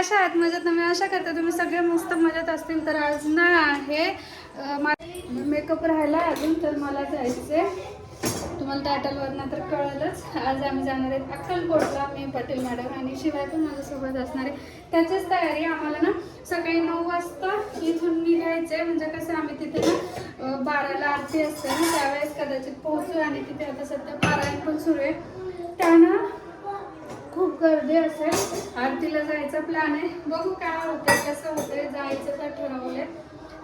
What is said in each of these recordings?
कशा आहात? मजेत मी आशा करते तुम्ही सगळे मस्त मजेत असतील. तर आज ना आहे मेकअप राहिला अजून तर मला जायचे तुम्हाला टायटलवरनं तर कळलंच. आज आम्ही जाणार आहेत अक्कलकोटला मी पटेल मॅडम आणि शिवाय पण माझ्यासोबत असणार आहे. त्याचीच तयारी आम्हाला ना. सकाळी नऊ वाजता इथून निघायचं आहे म्हणजे कसं आम्ही तिथे ना बाराला आरती असते ना त्यावेळेस कदाचित पोहोचू आणि तिथे आता सध्या पारायण पण सुरू आहे. त्यानं गर्दी असेल आरतीला जायचा प्लॅन आहे. बघू काय होतंय कसं होतंय जायचं तर ठरवलंय.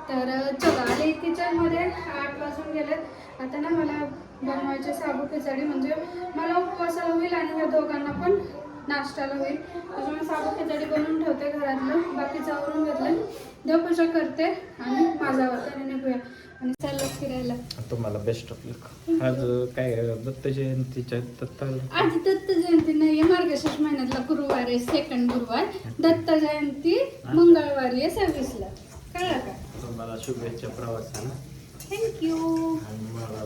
तर चला आले किचनमध्ये आठ वाजून गेलेत. आता ना मला बनवायचे साबू खिचडी म्हणजे मला उपवासाला होईल आणि ह्या दोघांना पण नाश्त्याला होईल. त्याच्यामुळे साबू खिचडी बनवून ठेवते घरातलं. बाकीचं आवरून घेतलं देवपूजा करते आणि माझा निघूया. आणि चाललं फिरायला. तुम्हाला बेस्ट ऑफ लक आज काय दत्त जयंतीच्या दत्त आज दत्त जयंती नाहीये मार्गशीर्ष महिन्यातला गुरुवार आहे सेकंड गुरुवार. दत्त जयंती मंगळवारी आहे सव्वीसला. कळलं का? तुम्हाला शुभेच्छा प्रवासाला. थँक्यू आणि मला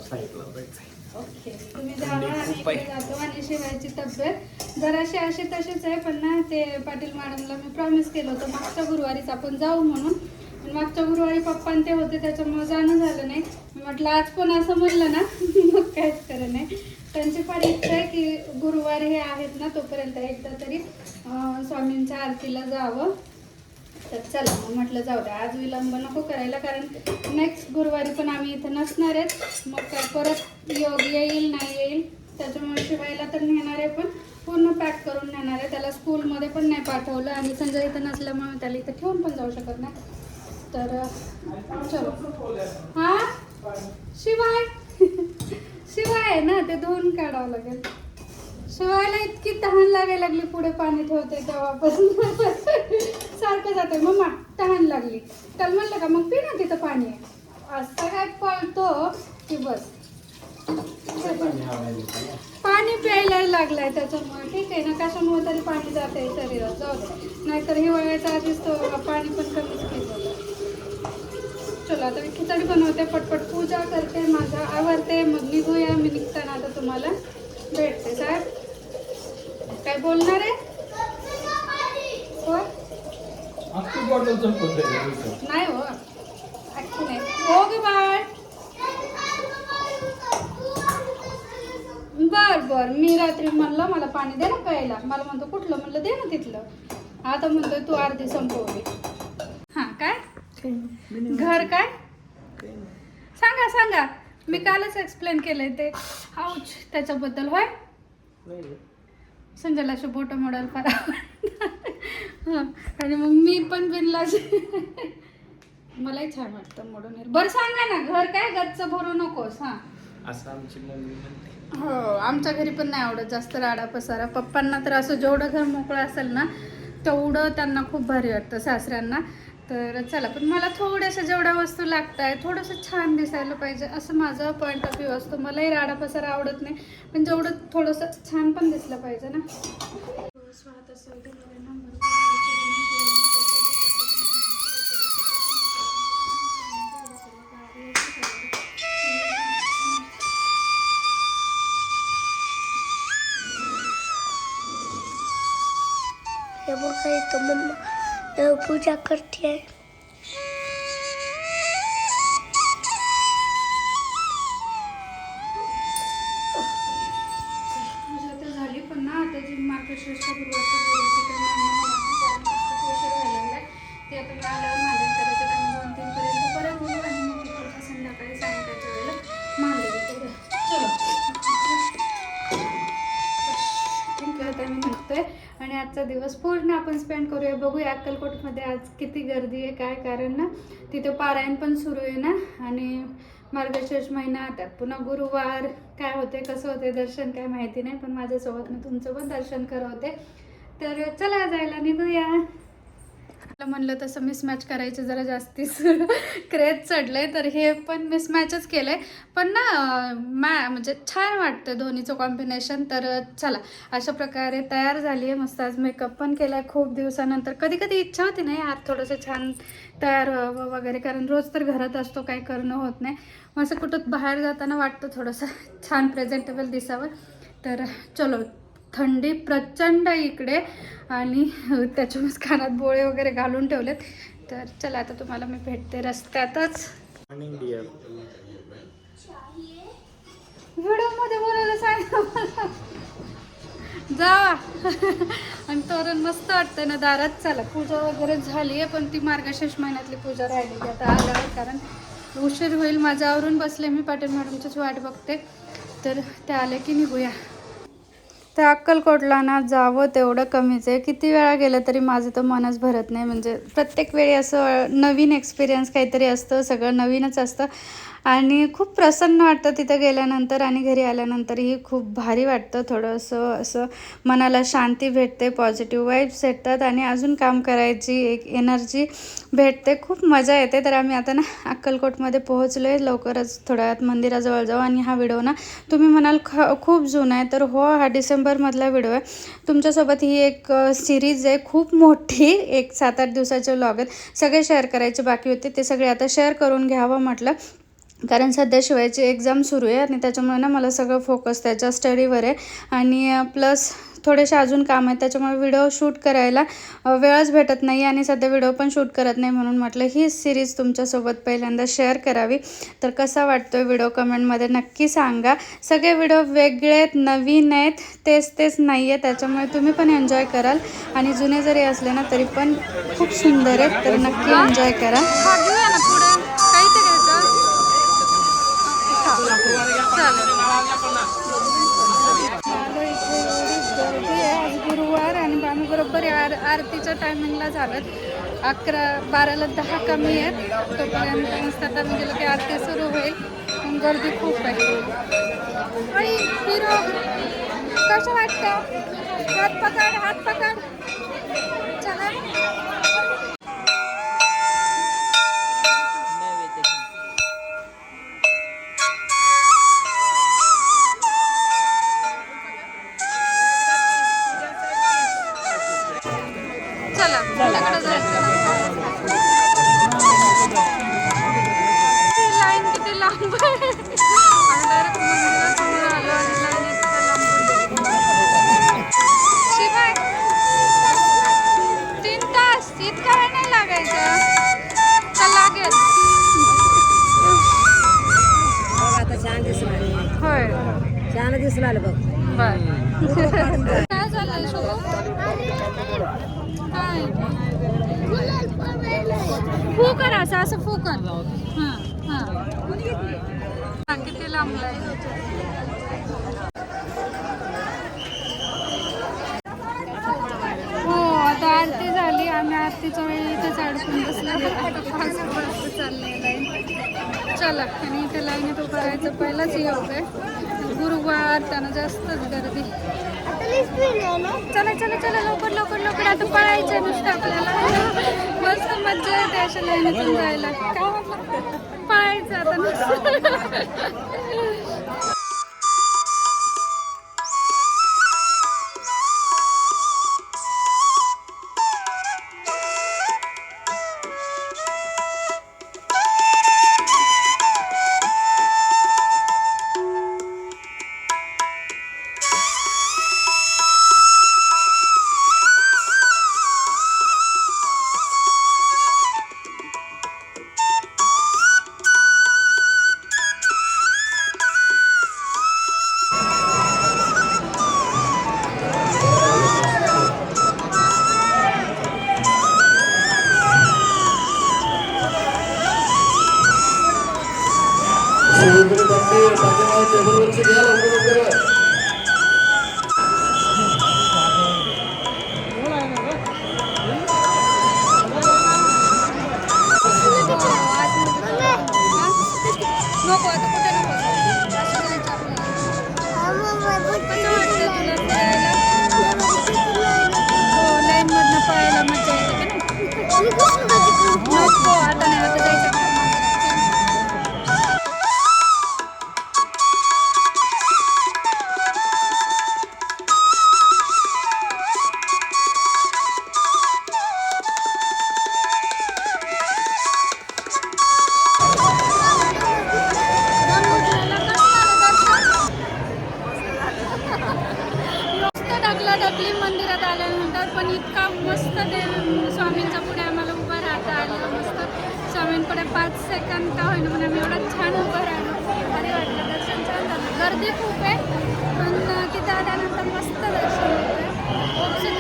ओके तुम्ही जावा आणि. इकडे जातो आणि शिवायची तब्येत. जराशी अशी तशीच आहे पण ना ते पाटील मॅडमला मी प्रॉमिस केलं होतं मागच्या गुरुवारीच आपण जाऊ म्हणून. मागच्या गुरुवारी पप्पा ते होते त्याच्यामुळे जाणं झालं नाही. म्हटलं आज पण असं म्हणलं ना? मग काहीच खरं नाही. त्यांची फार इच्छा आहे की गुरुवार हे आहेत ना तोपर्यंत एकदा तरी स्वामींच्या आरतीला जावं. तर चला मग म्हटलं जाऊ द्या. आज विलंब नको करायला कारण नेक्स्ट गुरुवारी पण आम्ही इथं नसणार आहेत. मग काय परत योग येईल नाही येईल त्याच्यामुळे शिवायला तर नेणार आहे पण पूर्ण पॅक करून नेणार आहे. त्याला स्कूलमध्ये पण नाही पाठवलं आणि संजय इथं नसल्यामुळे त्याला इथं ठेवून पण जाऊ शकत नाही. तर चलो. हा? शिवाय? शिवाय आहे ना ते धुवून काढावं लागेल. शिवायला इतकी तहान लागायला लागली पुढे पाणी ठेवते तेव्हापासून. सारखं जाते मम्मा तहान लागली. त्याला म्हणलं का मग पी ना तिथं पाणी आहे. असं काय पळतो की बस. पाणी प्यायला लागलाय त्याच्यामुळे. ठीक आहे ना कशामुळे तरी पाणी जाते शरीरात. जाऊ नाहीतर हिवाळ्याच्या आधीच तो पाणी पण कमीच चला आता मी खिचडी बनवते पटपट पूजा करते माझा आवडते मग निघूया मी निघताना आता तुम्हाला भेटते साहेब. काय बोलणार आहे? हो नाही हो अख्खी नाही. हो ग बाळ. बर बर. मी रात्री म्हणलं मला पाणी दे ना प्यायला. मला म्हणतो कुठलं? म्हणलं दे ना तिथलं. आता म्हणतोय तू अर्धी संपवली. घर काय? सांगा सांगा. मी कालच एक्सप्लेन केलंय ते. हाऊच त्याच्याबद्दल होय? संजयला बोट मोडायला फार. आणि मग मी पण बिनला मलाही छान वाटतं मोडून. बरं सांगा ना घर काय? गच्च भरू नकोस हा. असं आमची मम्मी म्हणते. हो आमच्या घरी पण नाही आवडत जास्त राडा पसारा. पप्पांना तर असं जेवढं घर मोकळं असेल ना तेवढं त्यांना खूप भारी वाटतं सासऱ्यांना. तर चला पण मला थोड्याशा जेवढ्या वस्तू लागत आहे थोडंसं छान दिसायला पाहिजे असं माझं पॉईंट ऑफ व्ह्यू असतो. मलाही राडा पसारा आवडत नाही पण जेवढं थोडंसं छान पण दिसलं पाहिजे ना. स्वागत असेल तर मला मम्मा पूजा करते. पूजा आपण स्पेंड करूया. बघूया अक्कलकोटमध्ये आज किती गर्दी आहे काय कारण ना तिथं पारायण पण सुरू आहे ना आणि मार्गशीर्ष महिना आता पुन्हा गुरुवार काय होते कसं होते दर्शन काय माहिती नाही पण माझ्यासोबत मी तुमचं पण दर्शन करवते तर चला जायला निघूया. म्हणलं तसं मिसमॅच करायचे जरा जास्तीच क्रेज चढलंय तर हे पण मिसमॅचच आहे पण ना मॅ म्हणजे छान वाटतं दोन्हीचं कॉम्बिनेशन तर चला अशा प्रकारे तयार झाली आहे. मस्त आज मेकअप पण केला आहे खूप दिवसानंतर. कधी कधी इच्छा होती नाही आज थोडंसं छान तयार व्हावं वगैरे कारण रोज तर घरात असतो काही करणं होत नाही. मग असं कुठं बाहेर जाताना वाटतं थोडंसं छान प्रेझेंटेबल दिसावं. तर चलो थंडी प्रचंड इकडे आणि त्याच्यामुळेच कानात बोळे वगैरे घालून ठेवलेत. तर चला आता तुम्हाला मी भेटते रस्त्यातच. व्हिडिओमध्ये बोलायला सांग मला. जा आणि तोरण मस्त वाटतं ना दारात. चला पूजा वगैरे झाली आहे पण ती मार्गशीर्ष महिन्यातली पूजा राहिलेली आता आल्यावर कारण उशीर होईल. माझं आवरून बसले मी पाटील मॅडमचीच वाट बघते. तर ते आले की निघूया. तर अक्कलकोटला ना जावं तेवढं कमीच आहे. किती वेळा गेलं तरी माझं तर मनच भरत नाही. म्हणजे प्रत्येक वेळी असं नवीन एक्सपिरियन्स काहीतरी असतं सगळं नवीनच असतं. आणि खूप प्रसन्न वाटतं तिथं गेल्यानंतर आणि घरी आल्यानंतरही खूप भारी वाटतं. थोडंसं असं मनाला शांती भेटते पॉझिटिव्ह वाईब्स भेटतात आणि अजून काम करायची एक एनर्जी भेटते. खूप मजा येते. तर आम्ही आता ना अक्कलकोटमध्ये पोहोचलो आहे लवकरच थोड्या मंदिराजवळ जाऊ आणि हा व्हिडिओ ना तुम्ही म्हणाल ख खूप जुना आहे. तर हो हा डिसेंबरमधला व्हिडिओ आहे. तुमच्यासोबत ही एक सिरीज आहे. खूप मोठी एक सात आठ दिवसाचे व्लॉग आहेत. सगळे शेअर करायचे बाकी होते. ते सगळे आता शेअर करून घ्यावं म्हटलं. कारण सध्या शिवायची एक्झाम सुरू आहे आणि त्याच्यामुळे ना मला सगळं फोकस त्याच्या स्टडीवर आहे. आणि प्लस थोडेसे अजून काम आहेत त्याच्यामुळे व्हिडिओ शूट करायला वेळच भेटत नाही आणि सध्या व्हिडिओ पण शूट करत नाही म्हणून म्हटलं ही सिरीज तुमच्यासोबत पहिल्यांदा शेअर करावी. तर कसा वाटतो व्हिडिओ कमेंटमध्ये नक्की सांगा. सगळे व्हिडिओ वेगळे आहेत नवीन आहेत तेच तेच नाही आहे त्याच्यामुळे तुम्ही पण एन्जॉय कराल. आणि जुने जरी असले ना तरी पण खूप सुंदर आहेत तर नक्की एन्जॉय करा. आर आरतीच्या टायमिंगला झालं. अकरा बाराला दहा कमी आहेत. तोपर्यंत नुसतं आम्ही की आरती सुरू होईल. पण गर्दी खूप आहे. आई, हिरो कसं वाटतं? हात पकड हात पकड. असं असं फू हां हां. हा, किती लांबलाय. हो आता आरती झाली. आम्ही आरतीच्या वेळी इथेच अडकून बसलो आता पाच चाललंय लाईन चला आणि इथे लाईन तो करायचं पहिलाच योग आहे. गुरुवार त्यांना जास्तच गर्दी. चला चला चला लवकर लवकर लवकर. आता पळायचं नुसतं आपल्याला. मस्त मज्जा येते अशा लाईनीतून जायला. काय म्हटलं? पळायचं आता नुसतं. Agora você ganha, agora você ganha. पाच सेकंद का होईना म्हणून आम्ही एवढं छान उभं राहिलो. भारी वाटलं. दर्शन छान झालं. गर्दी खूप आहे पण तिथं आल्यानंतर मस्त दर्शन होतं.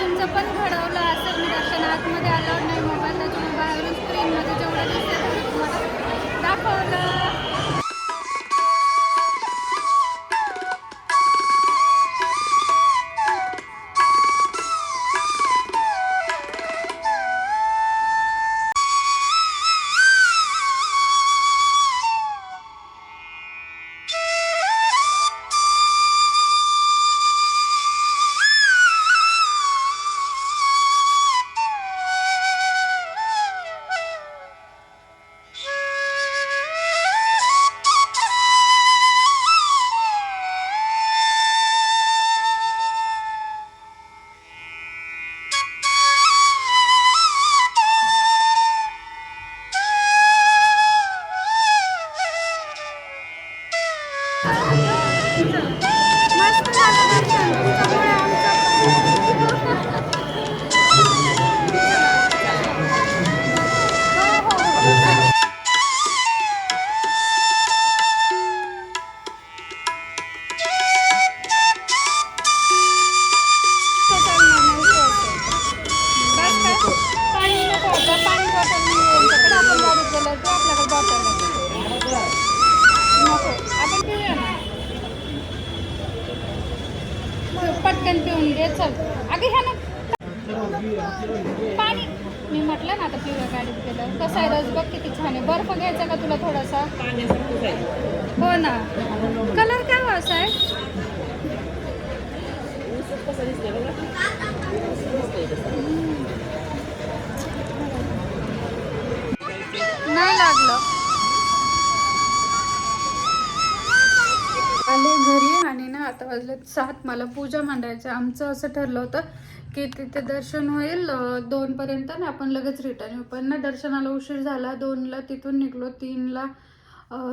तुमचं पण घडवलं असेल मी दर्शन. आतमध्ये आलं नाही मोबाईल त्याच्यामुळे बाहेरून स्क्रीनमध्ये जेवढं दिसतं तेवढं तुम्हाला दाखवलं. पाणी. मी म्हटलं ना आता पिवळ्या गाडीत गेलं कसं आहे रस बघ किती छान आहे. बर्फ घ्यायचा का तुला थोडासा? हो ना. कलर काय हो असा आहे? नाही लागलं. आले घरी आणि ना आता वाजले सात. मला पूजा मांडायचं आमचं असं ठरलं होतं की तिथे दर्शन होईल दोन दोनपर्यंत ना आपण लगेच रिटर्न येऊ. पण ना दर्शनाला उशीर झाला दोनला तिथून निघलो तीनला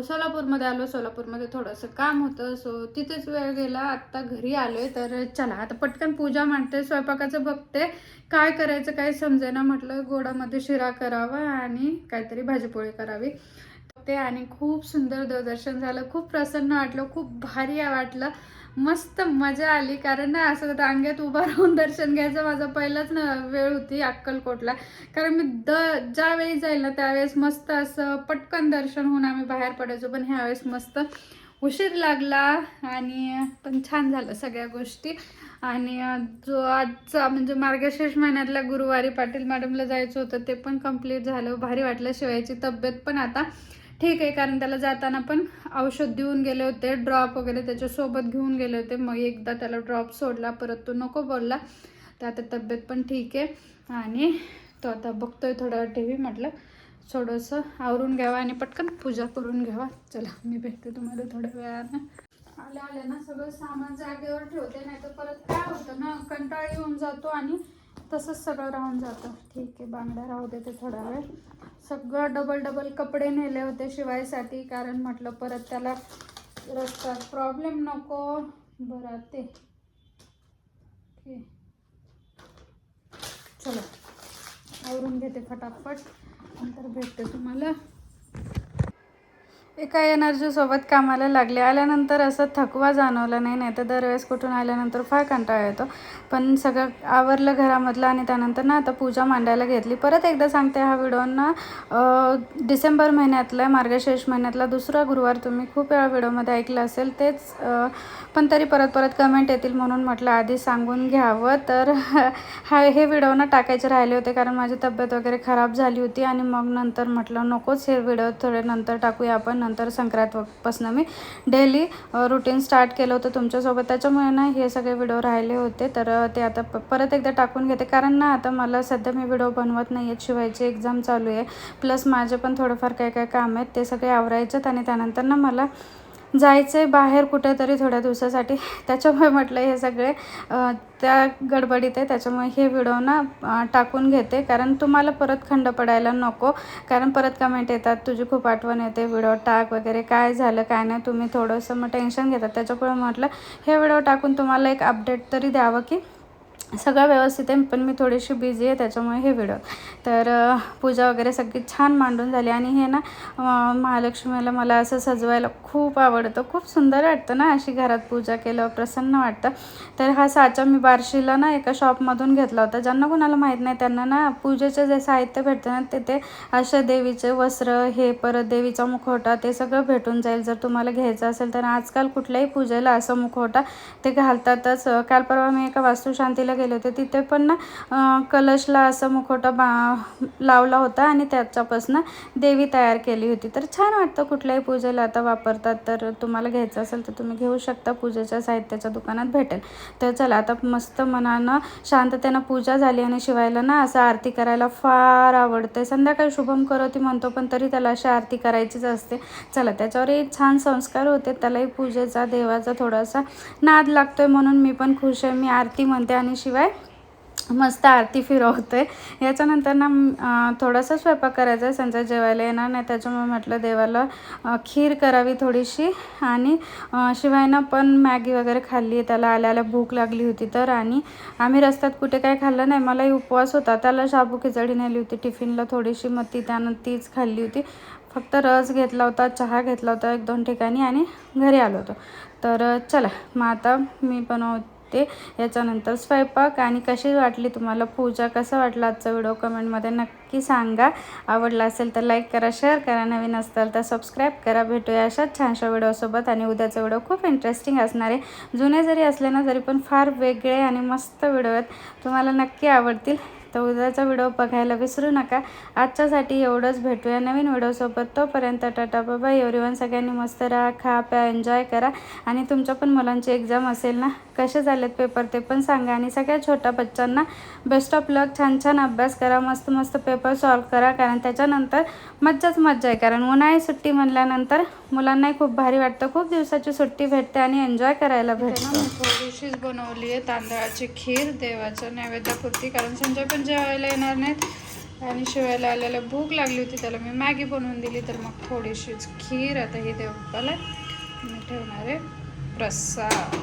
सोलापूरमध्ये आलो. सोलापूरमध्ये थोडंसं काम होतं सो तिथेच वेळ गेला. आत्ता घरी आलोय तर चला आता पटकन पूजा मांडते स्वयंपाकाचं बघते. काय करायचं काय समजेना म्हटलं गोडामध्ये शिरा करावा आणि काहीतरी भाजीपोळी करावी. ते आणि खूप सुंदर दर्शन झालं खूप प्रसन्न वाटलं खूप भारी वाटलं. मस्त मजा आली. कारण ना असं रांगेत उभं राहून दर्शन घ्यायचं माझा पहिलाच ना वेळ होती अक्कलकोटला. कारण मी द ज्यावेळी जाईल ना त्यावेळेस मस्त असं पटकन दर्शन होऊन आम्ही बाहेर पडायचो. पण ह्यावेळेस मस्त उशीर लागला आणि पण छान झालं सगळ्या गोष्टी. आणि जो आजचा म्हणजे मार्गशीर्ष महिन्यातल्या गुरुवारी पाटील मॅडमला जायचं होतं ते पण कंप्लीट झालं. भारी वाटलं. शिवायची तब्येत पण आता ठीक आहे कारण त्याला जाताना पण औषध देऊन गेले होते ड्रॉप वगैरे त्याच्यासोबत घेऊन गेले होते. मग एकदा त्याला ड्रॉप सोडला परत तो नको बोलला. तर आता तब्येत पण ठीक आहे आणि तो आता बघतोय थोडा टी व्ही म्हटलं थोडंसं आवरून घ्यावा आणि पटकन पूजा करून घ्यावा. चला मी भेटते तुम्हाला थोड्या वेळानं. आले आले ना सगळं सामान जागेवर ठेवते नाही तर परत काय होतं ना कंटाळा येऊन जातो आणि तसंच सगळं राहून जातं. ठीक आहे बांगड्या राहू देते थोडा वेळ. सगळं डबल डबल कपडे नेले होते शिवायसाठी कारण म्हटलं परत त्याला रस्त्यात प्रॉब्लेम नको. बरं ते चला चलो. आवरून घेते फटाफट. नंतर भेटते तुम्हाला. एका एनर्जीसोबत कामाला लागले. आल्यानंतर असं थकवा जाणवला नाही नाही तर दरवेळेस कुठून आल्यानंतर फार कंटाळा येतो. पण सगळं आवरलं घरामधलं आणि त्यानंतर ना आता पूजा मांडायला घेतली. परत एकदा सांगते हा व्हिडिओ ना डिसेंबर महिन्यातला मार्गशीर्ष महिन्यातला. दुसरा गुरुवार तुम्ही खूप वेळा व्हिडिओमध्ये ऐकलं असेल तेच पण तरी परत परत कमेंट येतील म्हणून म्हटलं आधी सांगून घ्यावं. तर हा हे व्हिडिओ ना टाकायचे राहिले होते कारण माझी तब्येत वगैरे खराब झाली होती. आणि मग नंतर म्हटलं नकोच हे व्हिडिओ थोडे नंतर टाकूया आपण. नंतर संक्रांतपासून मी डेली रुटीन स्टार्ट केलं होतं तुमच्यासोबत. त्याच्यामुळे ना हे सगळे व्हिडिओ राहिले होते. तर ते आता प- परत एकदा टाकून घेते. कारण ना आता मला सध्या मी व्हिडिओ बनवत नाही आहेत शिवायची एक्झाम चालू आहे. प्लस माझे पण थोडंफार काय काय काम आहेत ते सगळे आवरायचेत आणि त्यानंतर ना मला जायचं आहे बाहेर कुठेतरी थोड्या दिवसासाठी. त्याच्यामुळे म्हटलं हे सगळे त्या गडबडीत आहे. त्याच्यामुळे हे व्हिडिओ ना टाकून घेते. कारण तुम्हाला परत खंड पडायला नको. कारण परत कमेंट येतात तुझी खूप आठवण येते व्हिडिओ टाक वगैरे. काय झालं काय नाही तुम्ही थोडंसं मग टेन्शन घेतात. त्याच्यामुळे म्हटलं हे व्हिडिओ टाकून तुम्हाला एक अपडेट तरी द्यावं की सगळं व्यवस्थित आहे पण मी थोडीशी बिझी आहे त्याच्यामुळे हे व्हिडिओ तर पूजा वगैरे सगळी छान मांडून झाली. आणि हे ना महालक्ष्मीला मला असं सजवायला खूप आवडतं. खूप सुंदर वाटतं ना अशी घरात पूजा केल्यावर प्रसन्न वाटतं. तर हा साचा मी बार्शीला ना एका शॉपमधून घेतला होता. ज्यांना कोणाला माहीत नाही त्यांना ना पूजेचे जे साहित्य भेटतं ना तिथे अशा देवीचे वस्त्र हे परत देवीचा मुखवटा ते सगळं भेटून जाईल. जर तुम्हाला घ्यायचं असेल तर आजकाल कुठल्याही पूजेला असं मुखवटा ते घालतातच. काल परवा मी एका वास्तुशांतीला गेले होते. तिथे पण ना कलशला असं मुखवटा बा लावला होता आणि त्याच्यापासून देवी तयार केली होती. तर छान वाटतं कुठल्याही पूजेला आता वापरतात. तर तुम्हाला घ्यायचं असेल तर तुम्ही घेऊ शकता. पूजेच्या साहित्याच्या दुकानात भेटेल. तर चला आता मस्त मनानं शांततेनं पूजा झाली आणि शिवायला ना असं आरती करायला फार आवडते संध्याकाळी शुभम करोती म्हणतो पण तरी त्याला अशी आरती करायचीच असते. चला त्याच्यावरही छान संस्कार होते. त्यालाही पूजेचा देवाचा थोडासा नाद लागतोय म्हणून मी पण खुश आहे. मी आरती म्हणते आणि शिवाय मस्त आरती फिरवते याच्यानंतर ना थोडासा स्वयंपाक करायचा आहे. संजय जेवायला येणार नाही. त्याच्यामुळे म्हटलं देवाला खीर करावी थोडीशी. आणि शिवाय शिवायनं पण मॅगी वगैरे खाल्ली त्याला आल्या आल्या भूक लागली होती तर. आणि आम्ही रस्त्यात कुठे काय खाल्लं नाही. मलाही उपवास होता. त्याला शाबू खिचडी नेली होती. टिफिनला थोडीशी मग ती त्यानं तीच खाल्ली होती. फक्त रस घेतला होता चहा घेतला होता एक दोन ठिकाणी. आणि घरी आलो होतो. तर चला. मग आता मी बनवते याच्यानंतर स्वयंपाक आणि कशी वाटली तुम्हाला पूजा? कसा वाटला आजचा व्हिडिओ? कमेंटमध्ये नक्की सांगा. आवडला असेल तर लाईक करा शेअर करा. नवीन असताल तर सबस्क्राईब करा. भेटूया अशाच छानशा व्हिडिओसोबत आणि उद्याचा व्हिडिओ खूप इंटरेस्टिंग असणार आहे. जुने जरी असले ना तरी पण फार वेगळे आणि मस्त व्हिडिओ आहेत. तुम्हाला नक्की आवडतील. तर उद्याचा व्हिडिओ बघायला विसरू नका. आजच्यासाठी एवढंच. भेटूया नवीन व्हिडिओसोबत. तोपर्यंत टाटा बाबा एवरीवन सगळ्यांनी मस्त राहा खा प्या एन्जॉय करा. आणि तुमच्या पण मुलांची एक्झाम असेल ना कसे झालेत पेपर ते पण सांगा. आणि सगळ्या छोट्या बच्चांना बेस्ट ऑफ लक छान छान अभ्यास करा मस्त मस्त पेपर सॉल्व करा. कारण त्याच्यानंतर मज्जाच मज्जा आहे. कारण उन्हाळी सुट्टी म्हणल्यानंतर मुलांनाही खूप भारी वाटतं. खूप दिवसाची सुट्टी भेटते आणि एन्जॉय करायला भेटतं. थोडीशीच बनवली आहे तांदळाची खीर देवाच्या नैवेद्यापुरती कारण संजय पण जेवायला येणार नाहीत. आणि शिवायला आल्याला भूक लागली होती त्याला मी मॅगी बनवून दिली. तर मग थोडीशीच खीर आता ही देवबाला मी ठेवणार आहे. प्रसाद.